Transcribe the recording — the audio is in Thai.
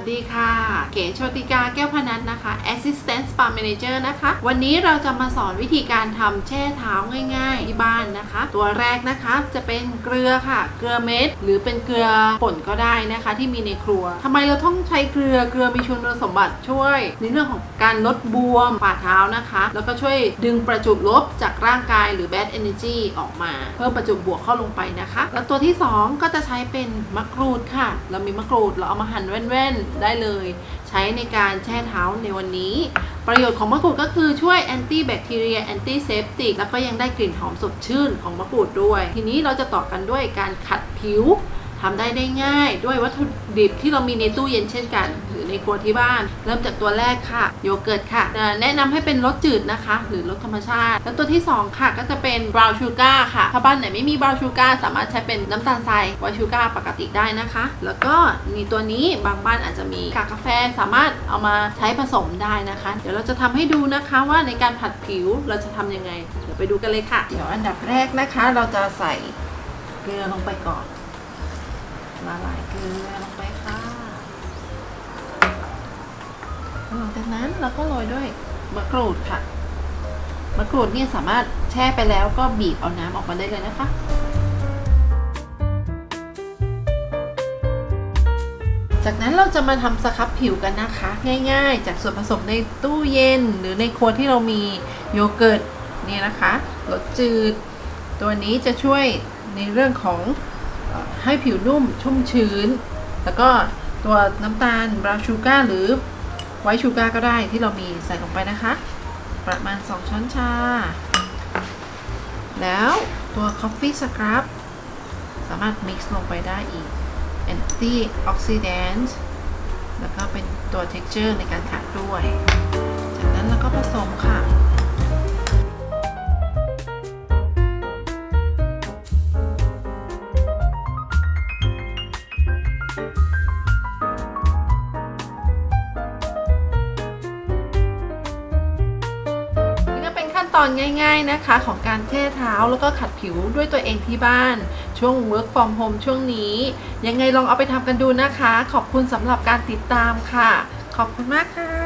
สดีค่ะ เก๋โชติกาแก้วพนันนะคะ Assistant Spa Manager นะคะ วันนี้เราจะมาสอนวิธีการทำแช่เท้าง่าย ๆ ที่บ้านนะคะ ตัวแรกนะคะจะเป็นเกลือค่ะ เกลือเม็ด หรือเป็นเกลือป่นก็ได้นะคะ ที่มีในครัว ทำไมเราต้องใช้เกลือ เกลือมีคุณสมบัติช่วย ในเรื่องของการลดบวมฝ่าเท้านะคะ แล้วก็ช่วยดึงประจุลบจากร่างกายหรือ bad energy ออกมา เพิ่มประจุบวกเข้าลงไปนะคะ แล้วตัวที่ 2 ก็จะใช้เป็นมะกรูดค่ะ เรามีมะกรูดเราเอามาหั่นแว่นๆได้เลย ใช้ในการแช่เท้าในวันนี้ ประโยชน์ของมะกรูดก็คือช่วยแอนตี้แบคทีเรียแอนตี้เซปติกแล้วก็ยังได้กลิ่นหอมสดชื่นของมะกรูดด้วย ทีนี้เราจะต่อกันด้วยการขัดผิว ทำได้ได้ง่าย ด้วยวัตถุดิบที่เรามีในตู้เย็นเช่นกัน หรือในครัวที่บ้าน เริ่มจากตัวแรกค่ะ โยเกิร์ตค่ะ แนะนำให้เป็นรสจืดนะคะ หรือรสธรรมชาติ แล้วตัวที่ 2 ค่ะ ก็จะเป็นบราวน์ชูการ์ค่ะ ถ้าบ้านไหนไม่มีบราวน์ชูการ์สามารถใช้เป็นน้ำตาลทรายไวท์ชูการ์ปกติได้นะคะ แล้วก็มีตัวนี้บางบ้านอาจจะมีกากกาแฟสามารถเอามาใช้ผสมได้นะคะ เดี๋ยวเราจะทำให้ดูนะคะว่าในการผัดผิวเราจะทำยังไง เดี๋ยวไปดูกันเลยค่ะ เดี๋ยวอันดับแรกนะคะ เราจะใส่เกลือลงไปก่อน ละลายเกลือลงไปค่ะหลังจากนั้นเราก็โรยด้วยมะกรูดค่ะมะกรูดเนี่ยสามารถแช่ไปแล้วก็บีบเอาน้ำออกมาได้เลยนะคะจากนั้นเราจะมาทำสครับผิวกันนะคะ ง่ายๆ จากส่วนผสมในตู้เย็น หรือในครัวที่เรามีโยเกิร์ตเนี่ยนะคะรสจืด ตัวนี้จะช่วยในเรื่องของ ให้ผิวนุ่มชุ่มชื้น แล้วก็ตัวน้ำตาลบราชูการ์หรือไวท์ชูการ์ก็ได้ที่เรามีใส่ลงไปนะคะ ประมาณ 2 ช้อนชา แล้วตัว Coffee Scrub สามารถ mix ลงไปได้อีก anti oxidant แล้วก็เป็นตัว texture ในการขัดด้วย จากนั้นเราก็ผสมค่ะ ตอนง่ายๆนะคะของการแช่เท้าแล้วก็ขัดผิวด้วยตัวเองที่บ้าน ช่วง work from home ช่วงนี้ ยังไงลองเอาไปทำกันดูนะคะ ขอบคุณสำหรับการติดตามค่ะ ขอบคุณมากค่ะ